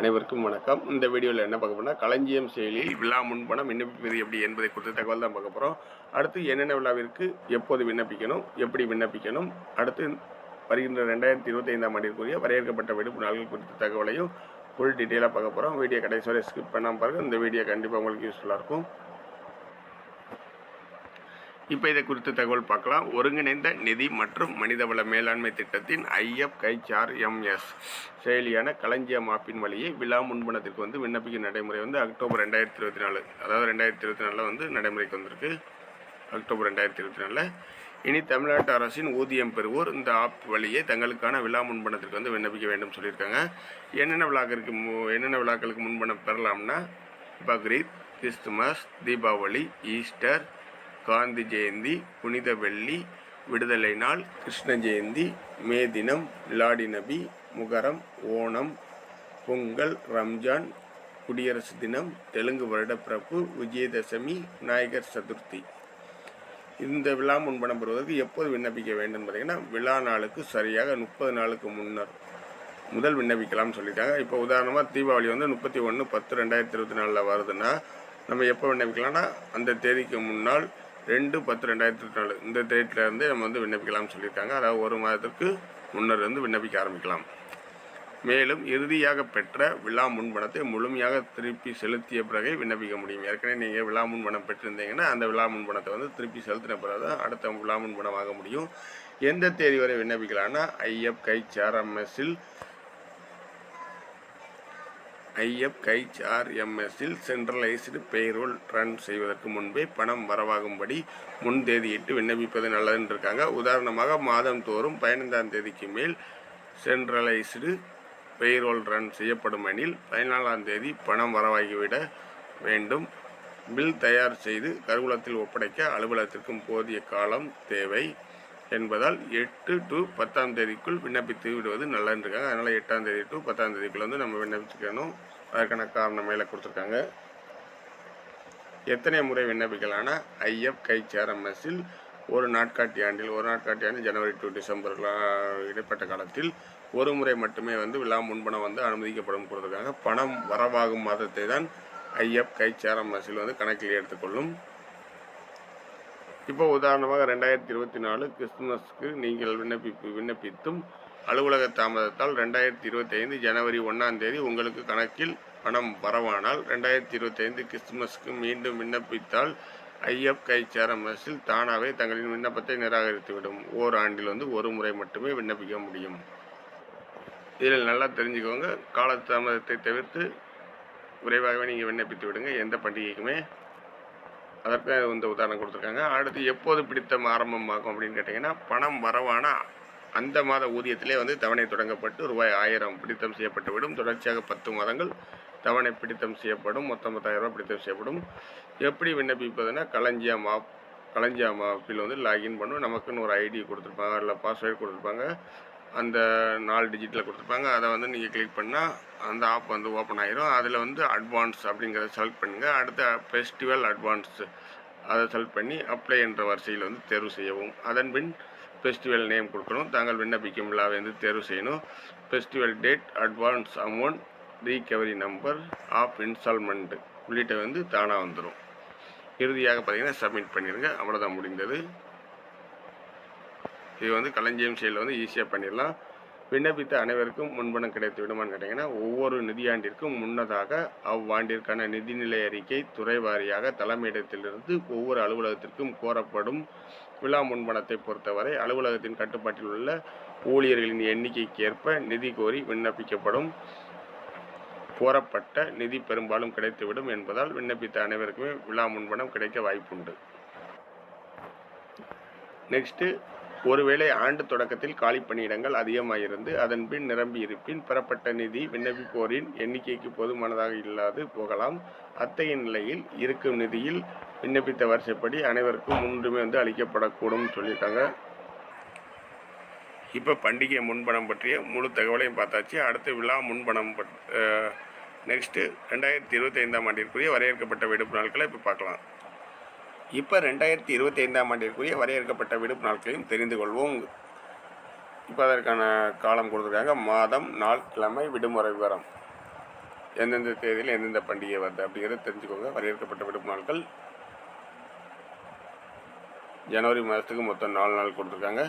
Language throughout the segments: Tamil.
அனைவருக்கும் வணக்கம். இந்த வீடியோவில் என்ன பார்க்க போனால் களஞ்சியம் செயலியில் விழா முன்பணம் விண்ணப்பிப்பது எப்படி என்பதை குறித்த தகவல் தான் பார்க்க போகிறோம் அடுத்து என்னென்ன விழாவிற்கு எப்போது விண்ணப்பிக்கணும் எப்படி விண்ணப்பிக்கணும் அடுத்து வருகின்ற ரெண்டாயிரத்தி இருபத்தைந்தாம் ஆண்டிற்குரிய வரையறுக்கப்பட்ட விடுப்பு நாள்கள் குறித்த தகவலையும் ஃபுல் டீட்டெயிலாக பார்க்க போகிறோம் வீடியோ கடைசி வரை ஸ்கிப் பண்ணாமல் பாருங்கள் இந்த வீடியோ கண்டிப்பாக உங்களுக்கு யூஸ்ஃபுல்லாக இருக்கும். இப்போ இதை குறித்த தகவல் பார்க்கலாம். ஒருங்கிணைந்த நிதி மற்றும் மனிதவள மேலாண்மை திட்டத்தின் ஐஎஃப் ஐஎஃப்கைச்ஆர்எம்எஸ் செயலியான களஞ்சியம் ஆப்பின் வழியே விழா முன்பணத்திற்கு வந்து விண்ணப்பிக்கும் நடைமுறை வந்து அக்டோபர் ரெண்டாயிரத்தி இருபத்தி நாலு. அதாவது ரெண்டாயிரத்தி இருபத்தி நாலில் வந்து நடைமுறைக்கு வந்திருக்கு. அக்டோபர் ரெண்டாயிரத்தி இருபத்தி நாலில். இனி தமிழ்நாட்டு அரசின் ஊதியம் பெறுவோர் இந்த ஆப் வழியே தங்களுக்கான விழா முன்பணத்திற்கு வந்து விண்ணப்பிக்க வேண்டும் சொல்லியிருக்காங்க. என்னென்ன விழாக்களுக்கு மு என்னென்ன விழாக்களுக்கு முன்பணம் பெறலாம்னா பக்ரீத் கிறிஸ்துமஸ் தீபாவளி ஈஸ்டர் காந்தி ஜெயந்தி புனித வெள்ளி விடுதலை நாள் கிருஷ்ண ஜெயந்தி மே தினம் மிலாடி நபி முகரம் ஓணம் பொங்கல் ரம்ஜான் குடியரசு தினம் தெலுங்கு வருடப்பிறப்பு விஜயதசமி விநாயகர் சதுர்த்தி. இந்த விழா முன்பணம் பெறுவதற்கு எப்போது விண்ணப்பிக்க வேண்டும் பார்த்தீங்கன்னா விழா நாளுக்கு சரியாக முப்பது நாளுக்கு முன்னர். முதல் விண்ணப்பிக்கலாம்னு சொல்லிட்டாங்க. இப்போ உதாரணமாக தீபாவளி வந்து முப்பத்தி ஒன்று பத்து ரெண்டாயிரத்தி இருபத்தி நாலில் வருதுன்னா நம்ம எப்போ விண்ணப்பிக்கலாம்னா அந்த தேதிக்கு முன்னால் ரெண்டு பத்து ரெண்டாயிரத்தி இருபத்தி நாலு. இந்த டேட்டில் நம்ம வந்து விண்ணப்பிக்கலாம்னு சொல்லியிருக்காங்க. அதாவது ஒரு மாதத்துக்கு முன்னர் இருந்து விண்ணப்பிக்க ஆரம்பிக்கலாம். மேலும் இறுதியாக பெற்ற விழா முன்பணத்தை முழுமையாக திருப்பி செலுத்திய பிறகே விண்ணப்பிக்க முடியும். ஏற்கனவே நீங்கள் விழா முன்பணம் பெற்றிருந்தீங்கன்னா அந்த விழா முன்பணத்தை வந்து திருப்பி செலுத்தின பிறகு தான் அடுத்த விழா முன்பணம் வாங்க முடியும். எந்த தேதி வரை விண்ணப்பிக்கலாம்னா ஐஎஃப் கை சார்எம்எஸ்ஸில் ஐஎஃப் கைச்ஆர்எம்எஸ்ஸில் சென்ட்ரலைஸ்டு பேரோல் ரன் செய்வதற்கு முன்பே பணம் வரவாகும்படி முன் தேதியிட்டு விண்ணப்பிப்பது நல்லதுன்னு இருக்காங்க உதாரணமாக மாதந்தோறும் பதினைந்தாம் தேதிக்கு மேல் சென்ட்ரலைஸ்டு பேரோல் ரன் செய்யப்படும் எனில் பதினாலாம் தேதி பணம் வரவாகிவிட வேண்டும். பில் தயார் செய்து கருவூலத்தில் ஒப்படைக்க அலுவலகத்திற்கும் போதிய காலம் தேவை. என்பதால் எட்டு டு பத்தாம் தேதிக்குள் விண்ணப்பித்து விடுவது நல்லதுன்னு அதனால் எட்டாம் தேதி டு பத்தாம் தேதிக்குள்ள வந்து நம்ம விண்ணப்பிச்சுக்கணும். அதற்கான காரணம் மேலே கொடுத்துருக்காங்க. எத்தனை முறை விண்ணப்பிக்கலாம்னா ஐஎஃப் கைச்சாரம்எஸ்ஸில் ஒரு நாட்காட்டி ஆண்டில் ஒரு நாட்காட்டி ஆண்டு ஜனவரி டு டிசம்பர் இடைப்பட்ட காலத்தில் ஒரு முறை மட்டுமே வந்து விழா முன்பணம் வந்து அனுமதிக்கப்படும் கொடுத்துருக்காங்க. பணம் வரவாகும் மாதத்தை தான் ஐஎஃப் கைச்சாரம்எஸ்ஸில் வந்து கணக்கில் எடுத்துக்கொள்ளும். இப்போ உதாரணமாக ரெண்டாயிரத்தி இருபத்தி நாலு கிறிஸ்துமஸ்க்கு நீங்கள் விண்ணப்பிப்பு விண்ணப்பித்தும் அலுவலக தாமதத்தால் ரெண்டாயிரத்தி இருபத்தி ஐந்து ஜனவரி ஒன்றாம் தேதி உங்களுக்கு கணக்கில் பணம் வரவானால் ரெண்டாயிரத்தி இருபத்தி ஐந்து கிறிஸ்துமஸ்க்கு மீண்டும் விண்ணப்பித்தால் ஐஎஃப் கைச்ஆர்எம்எஸ்ஸில் தானாகவே தங்களின் விண்ணப்பத்தை நிராகரித்துவிடும். ஓர் ஆண்டில் வந்து ஒரு முறை மட்டுமே விண்ணப்பிக்க முடியும். இதில் நல்லா தெரிஞ்சுக்கோங்க. காலதாமதத்தை தவிர்த்து விரைவாகவே நீங்கள் விண்ணப்பித்து விடுங்க. எந்த பண்டிகைக்குமே அதற்கு இந்த உதாரணம் கொடுத்துருக்காங்க. அடுத்து எப்போது பிடித்தம் ஆரம்பமாகும் அப்படின்னு கேட்டிங்கன்னா பணம் வரவான அந்த மாத ஊதியத்திலே வந்து தவணை தொடங்கப்பட்டு ரூபாய் ஆயிரம் பிடித்தம் செய்யப்பட்டு விடும். தொடர்ச்சியாக பத்து மாதங்கள் தவணை பிடித்தம் செய்யப்படும். மொத்தம் பத்தாயிரம் ரூபாய் பிடித்தம் செய்யப்படும். எப்படி விண்ணப்பிப்பதுன்னா களஞ்சியம் ஆப் களஞ்சியம் ஆப்பில் வந்து லாகின் பண்ணும். நமக்குன்னு ஒரு ஐடி கொடுத்துருப்பாங்க இல்லை பாஸ்வேர்டு கொடுத்துருப்பாங்க. அந்த நாலு டிஜிட்டில் கொடுத்துருப்பாங்க. அதை வந்து நீங்கள் கிளிக் பண்ணால் அந்த ஆப் வந்து ஓப்பன் ஆயிரும். அதில் வந்து அட்வான்ஸ் அப்படிங்கிறத செலக்ட் பண்ணுங்கள் அடுத்த ஃபெஸ்டிவல் அட்வான்ஸ் அதை செலக்ட் பண்ணி அப்ளை என்ற வரிசையில் வந்து தேர்வு செய்யவும். அதன் பின் ஃபெஸ்டிவல் நேம் கொடுக்கணும். தாங்கள் விண்ணப்பிக்கும் விழாவை வந்து தேர்வு செய்யணும். Festival date advance amount recovery number of installment உள்ளிட்ட வந்து தானாக வந்துடும் இறுதியாக பார்த்தீங்கன்னா சப்மிட் பண்ணிடுங்க அவ்வளோதான் முடிந்தது. இது வந்து களஞ்சியம் செயலில் வந்து ஈஸியாக பண்ணிடலாம். விண்ணப்பித்த அனைவருக்கும் முன்பணம் கிடைத்து விடுமான்னு கேட்டிங்கன்னா ஒவ்வொரு நிதியாண்டிற்கும் முன்னதாக அவ்வாண்டிற்கான நிதிநிலை அறிக்கை துறை வாரியாக தலைமையிடத்திலிருந்து ஒவ்வொரு அலுவலகத்திற்கும் கோரப்படும் விழா முன்பணத்தை பொறுத்தவரை அலுவலகத்தின் கட்டுப்பாட்டில் உள்ள ஊழியர்களின் எண்ணிக்கைக்கு ஏற்ப நிதி கோரி விண்ணப்பிக்கப்படும் கோரப்பட்ட நிதி பெரும்பாலும் கிடைத்துவிடும் என்பதால் விண்ணப்பித்த அனைவருக்குமே விழா முன்பணம் கிடைக்க வாய்ப்புண்டு. நெக்ஸ்ட்டு ஒருவேளை ஆண்டு தொடக்கத்தில் காலி பணியிடங்கள் அதிகமாகிருந்து அதன் பின் நிரம்பி இருப்பின் பெறப்பட்ட நிதி விண்ணப்பிப்போரின் எண்ணிக்கைக்கு போதுமானதாக இல்லாது போகலாம். அத்தகைய நிலையில் இருக்கும் நிதியில் விண்ணப்பித்த வரிசைப்படி அனைவருக்கும் முன்னுரிமை வந்து அளிக்கப்படக்கூடும் சொல்லியிருக்காங்க. இப்போ பண்டிகை முன்பணம் பற்றிய முழு தகவலையும் பார்த்தாச்சு. அடுத்து விழா முன்பணம் பட் நெக்ஸ்ட்டு ரெண்டாயிரத்தி இருபத்தி ஐந்தாம் ஆண்டிற்குரிய வரையறுக்கப்பட்ட விடுப்பு நாட்களை இப்போ பார்க்கலாம். இப்போ ரெண்டாயிரத்தி இருபத்தி ஐந்தாம் ஆண்டிற்குரிய வரையறுக்கப்பட்ட விடுப்பு நாட்களையும் தெரிந்து கொள்வோம். இப்போ அதற்கான காலம் கொடுத்துருக்காங்க. மாதம் நாள் கிழமை விடுமுறை விவரம். எந்தெந்த தேதியில் எந்தெந்த பண்டிகை வருது அப்படிங்கிறத தெரிஞ்சுக்கோங்க. வரையறுக்கப்பட்ட விடுப்பு நாட்கள் ஜனவரி மாதத்துக்கு மொத்தம் நாலு நாள் கொடுத்துருக்காங்க.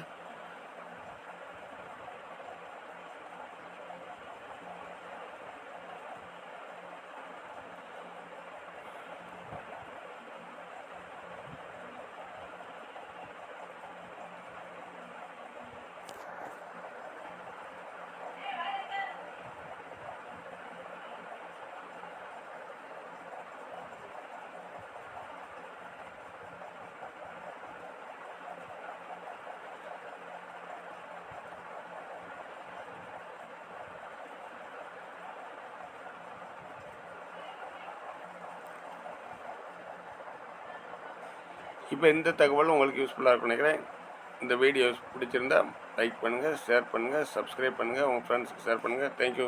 இப்போ இந்த தகவல் உங்களுக்கு யூஸ்ஃபுல்லாக இருக்கும் நினைக்கிறேன். இந்த வீடியோஸ் பிடிச்சிருந்தா லைக் பண்ணுங்கள் ஷேர் பண்ணுங்கள் சப்ஸ்கிரைப் பண்ணுங்கள் உங்கள் ஃப்ரெண்ட்ஸுக்கு ஷேர் பண்ணுங்கள் தேங்க்யூ